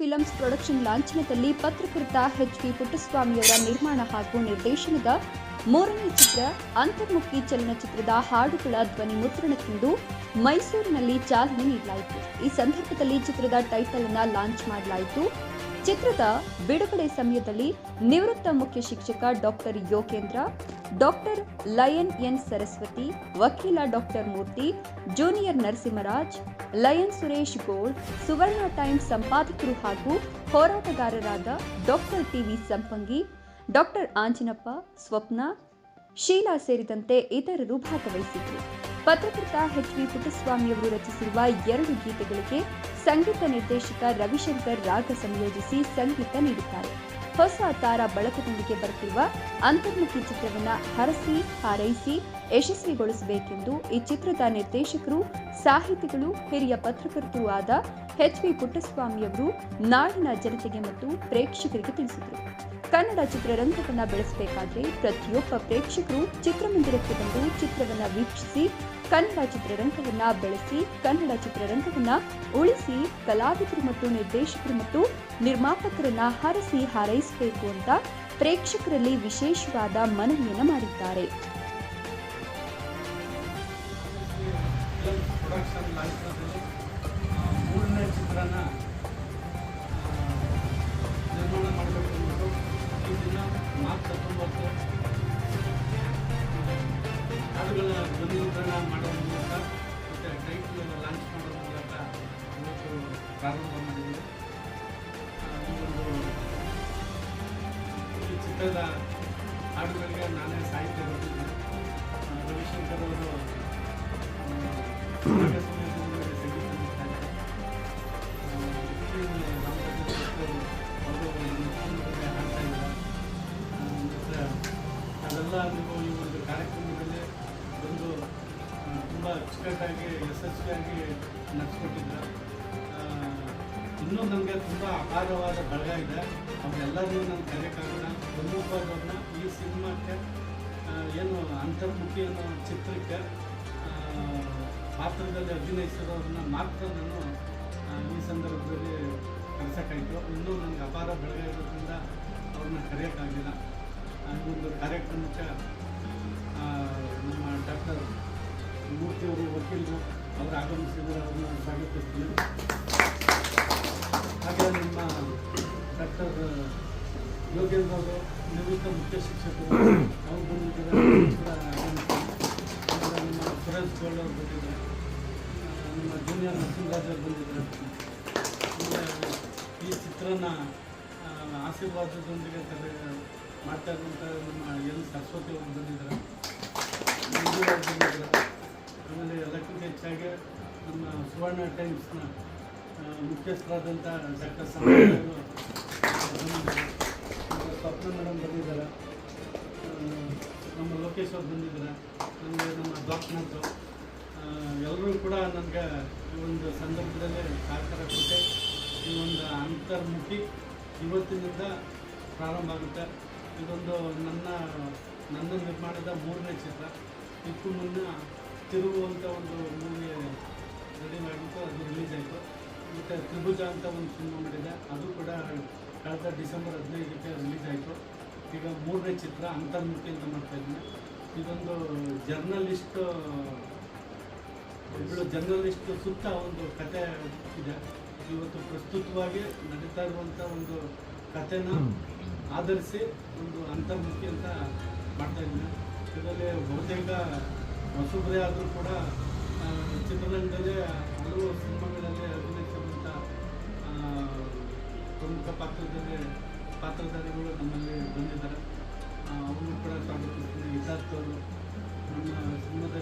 Films production ಲಾಂಛನದಲ್ಲಿ ಪತ್ರಕರ್ತ H P ಪುಟ್ಟಸ್ವಾಮಿಯವರ ನಿರ್ಮಾಣ ಹಾಗೂ ನಿರ್ದೇಶನದ ಮೂರನೇ ಚಿತ್ರ, ಅಂತರ್ಮುಖಿ ಚಲನಚಿತ್ರದ ಹಾಡುಗಳ ಧ್ವನಿ ಮುದ್ರಣಕ್ಕಿಂದು ಮೈಸೂರಿನಲ್ಲಿ ಚಾಲನೆ ನೀಡಲಾಯಿತು. ಈ ಸಂದರ್ಭದಲ್ಲಿ ಚಿತ್ರದ ಟೈಟಲ್ ಅನ್ನ ಲಾಂಚ್ ಮಾಡಲಾಯಿತು. ಚಿತ್ರದ ಬಿಡುಗಡೆ ಸಮಯದಲ್ಲಿ ನಿವೃತ್ತ ಮುಖ್ಯ ಶಿಕ್ಷಕ doctor Yogendra, doctor lion N Saraswati, ವಕೀಲ doctor Murthy, junior Narasimharaj, lion Suresh gold Suvarna times ಸಂಪಾದಕರು ಹಾಗೂ ಹೋರಾಟಗಾರರಾದ doctor TV Sampangi, doctor Anjanappa, Swapna, Sheela ಸೇರಿದಂತೆ ಇತರರು ಭಾಗವಹಿಸಿದ್ರು ಪತ್ರಕರ್ತ ಎಚ್ ವಿ ಪುಟ್ಟಸ್ವಾಮಿಯವರು ರಚಿಸಿರುವ ಎರಡು ಗೀತೆಗಳಿಗೆ ಸಂಗೀತ ನಿರ್ದೇಶಕ ರವಿಶಂಕರ್ ರಾಗ ಸಂಯೋಜಿಸಿ ಸಂಗೀತ ನೀಡುತ್ತಾರೆ. ಹೊಸ ತಾರಾ ಬಳಕದೊಂದಿಗೆ ಬರುತ್ತಿರುವ ಅಂತರ್ಮುಖಿ ಚಿತ್ರವನ್ನು ಹರಸಿ, ಹಾರೈಸಿ, ಯಶಸ್ವಿಗೊಳಿಸಬೇಕೆಂದು ಈ ಚಿತ್ರದ ನಿರ್ದೇಶಕರು, ಸಾಹಿತಿಗಳು, ಹಿರಿಯ ಪತ್ರಕರ್ತರೂ ಆದ ಎಚ್ ವಿ ಪುಟ್ಟಸ್ವಾಮಿಯವರು ನಾಡಿನ ಜನತೆಗೆ ಮತ್ತು ಪ್ರೇಕ್ಷಕರಿಗೆ ತಿಳಿಸಿದರು. ಕನ್ನಡ ಚಿತ್ರರಂಗವನ್ನು ಬೆಳೆಸಬೇಕಾದರೆ ಪ್ರತಿಯೊಬ್ಬ ಪ್ರೇಕ್ಷಕರು ಚಿತ್ರಮಂದಿರಕ್ಕೆ ಬಂದು ಚಿತ್ರವನ್ನು ವೀಕ್ಷಿಸಿ ಕನ್ನಡ ಚಿತ್ರರಂಗವನ್ನ ಬೆಳೆಸಿ, ಕನ್ನಡ ಚಿತ್ರರಂಗವನ್ನ ಉಳಿಸಿ, ಕಲಾವಿದರು ಮತ್ತು ನಿರ್ದೇಶಕರು ಮತ್ತು ನಿರ್ಮಾಪಕರನ್ನ ಹರಸಿ ಹಾರೈಸಬೇಕು ಅಂತ ಪ್ರೇಕ್ಷಕರಲ್ಲಿ ವಿಶೇಷವಾದ ಮನವಿಯನ್ನು ಮಾಡಿದ್ದಾರೆ. ಮೂರನೇ ಚಿತ್ರನ ಹಾಡುಗಳ ಧ್ವನಿ ಮುದ್ರಣ ಮಾಡೋದ್ರ ಮೂಲಕ ಮತ್ತು ಟೈಟ್ಲನ್ನು ಲಾಂಚ್ ಮಾಡೋ ಮೂಲಕ ಇವತ್ತು ಪ್ರಾರಂಭ ಮಾಡಿದ್ದೀವಿ ಈ ಚಿತ್ರದ ಹಾಡುಗಳಿಗೆ ನಾನೇ ಸಾಹಿತ್ಯ ಬರೆದಿದ್ದೆ ರವಿಶಂಕರ್ ಅವರು ಅದೆಲ್ಲ ನೀವು ಈ ಒಂದು ಕಾರ್ಯಕ್ರಮದಲ್ಲಿ ಅಚ್ಚುಕಟ್ಟಾಗಿ ಯಶಸ್ವಿಯಾಗಿ ನಡೆಸ್ಕೊಟ್ಟಿದ್ರ. ಇನ್ನೂ ನನಗೆ ತುಂಬ ಅಪಾರವಾದ ಬಳಗ ಇದೆ. ಅವರೆಲ್ಲರಿಗೂ ನನ್ನ ಕರೆಯೋಕ್ಕಾಗಲ್ಲ ಪ್ರಮುಖವಾದವ್ರನ್ನ ಈ ಸಿನಿಮಾಕ್ಕೆ ಏನು ಅಂತರ್ಮುಖಿ ಅನ್ನೋ ಚಿತ್ರಕ್ಕೆ ಪಾತ್ರದಲ್ಲಿ ಅಭಿನಯಿಸಿರೋರನ್ನ ಮಾತ್ರ ನಾನು ಈ ಸಂದರ್ಭದಲ್ಲಿ ಕರೆಸೋಕ್ಕಾಯಿತು. ಇನ್ನೂ ನನಗೆ ಅಪಾರ ಬೆಳಗ್ಗೆ ಇರೋದ್ರಿಂದ ಅವ್ರನ್ನ ಈ ಒಂದು ಕಾರ್ಯಕ್ರಮಕ್ಕೆ ವಕೀಲರು ಅವರು ಆಗಮಿಸಿದರೆ, ಅವ್ರನ್ನ ಸ್ವಾಗತಿಸ್ತೀನಿ ಹಾಗೆ ನಿಮ್ಮ ಡಾಕ್ಟರ್ ಯೋಗೇಂದ್ರ ಅವರು, ನಿವೃತ್ತ ಮುಖ್ಯ ಶಿಕ್ಷಕರು, ಅವ್ರು ಬಂದಿದ್ದಾರೆ. ನಿಮ್ಮ ಸುರೇಶ್ ಗೌಡ ಅವರು ಬಂದಿದ್ದಾರೆ. ನಿಮ್ಮ ಜೂನಿಯರ್ ನರಸಿಂಹರಾಜ್ ಅವರು ಬಂದಿದ್ದಾರೆ. ಈ ಚಿತ್ರನ ಆಶೀರ್ವಾದದೊಂದಿಗೆ ತಲೆ ಮಾಡ್ತಾ ಇರುವಂಥ ನಮ್ಮ ಎಲ್ ಸರಸ್ವತಿ ಅವರು ಬಂದಿದ್ದಾರೆ. ಬಂದಿದ್ದಾರೆ. ಹೆಚ್ಚಾಗಿ ನಮ್ಮ ಸುವರ್ಣ ಟೈಮ್ಸ್ನ ಮುಖ್ಯಸ್ಥರಾದಂಥ ಡಾಕ್ಟರ್ ಸ್ವಪ್ನ ಮೇಡಮ್ ಬಂದಿದ್ದಾರೆ. ನಮ್ಮ ಲೋಕೇಶ್ ಅವ್ರು ಬಂದಿದ್ದಾರೆ. ನನಗೆ ನಮ್ಮ ದ್ವಾಕ್ನಾಥ್ ಎಲ್ಲರೂ ಕೂಡ ನನಗೆ ಈ ಒಂದು ಸಂದರ್ಭದಲ್ಲಿ ಸಹಕಾರ ಕೊಟ್ಟೆ ಈ ಒಂದು ಅಂತರ್ಮುಖಿ ಇವತ್ತಿನಿಂದ ಪ್ರಾರಂಭ ಆಗುತ್ತೆ. ಇದೊಂದು ನನ್ನ ನನ್ನ ನಿರ್ಮಾಣದ ಮೂರನೇ ಚಿತ್ರ. ಇದಕ್ಕೂ ಮುನ್ನ ಅಂತ ಒಂದು ಮೂವಿ ರೆಡಿ ಮಾಡಿಬಿಟ್ಟು ಅದು ರಿಲೀಸ್ ಆಯಿತು. ಮತ್ತು ತ್ರಿಭುಜ ಅಂತ ಒಂದು ಸಿನಿಮಾ ಮಾಡಿದೆ. ಅದು ಕೂಡ ಕಳೆದ ಡಿಸೆಂಬರ್ ಹದಿನೈದಕ್ಕೆ ರಿಲೀಸ್ ಆಯಿತು. ಈಗ ಮೂರನೇ ಚಿತ್ರ ಅಂತರ್ಮುಖಿ ಅಂತ ಮಾಡ್ತಾ ಇದ್ದೀನಿ. ಇದೊಂದು ಜರ್ನಲಿಸ್ಟ್ ಒಬ್ಬಳು ಜರ್ನಲಿಸ್ಟ್ ಸುತ್ತ ಒಂದು ಕತೆ ಇದೆ. ಇವತ್ತು ಪ್ರಸ್ತುತವಾಗಿ ನಡೀತಾ ಇರುವಂಥ ಒಂದು ಕಥೆನ ಆಧರಿಸಿ ಒಂದು ಅಂತರ್ಮುಖಿ ಅಂತ ಮಾಡ್ತಾ ಇದ್ದೀನಿ. ಇದರಲ್ಲಿ ಬಹುತೇಕ ಹೊಸಬ್ರೇ ಆದರೂ ಕೂಡ ಚಿತ್ರರಂಗದಲ್ಲಿ ಹಲವು ಸಿನಿಮಾಗಳಲ್ಲಿ ಅಭಿನಯಿಸಿದಂಥ ಪ್ರಮುಖ ಪಾತ್ರದಲ್ಲಿ, ಪಾತ್ರಧಾರಿಗಳು ನಮ್ಮಲ್ಲಿ ಬಂದಿದ್ದಾರೆ. ಅವರು ಕೂಡ ಸ್ವಾಗತಿಸ್ತೀನಿ ಇದ್ದಾರ್ಥವರು ನಮ್ಮ ಸಿನಿಮಾದಲ್ಲಿ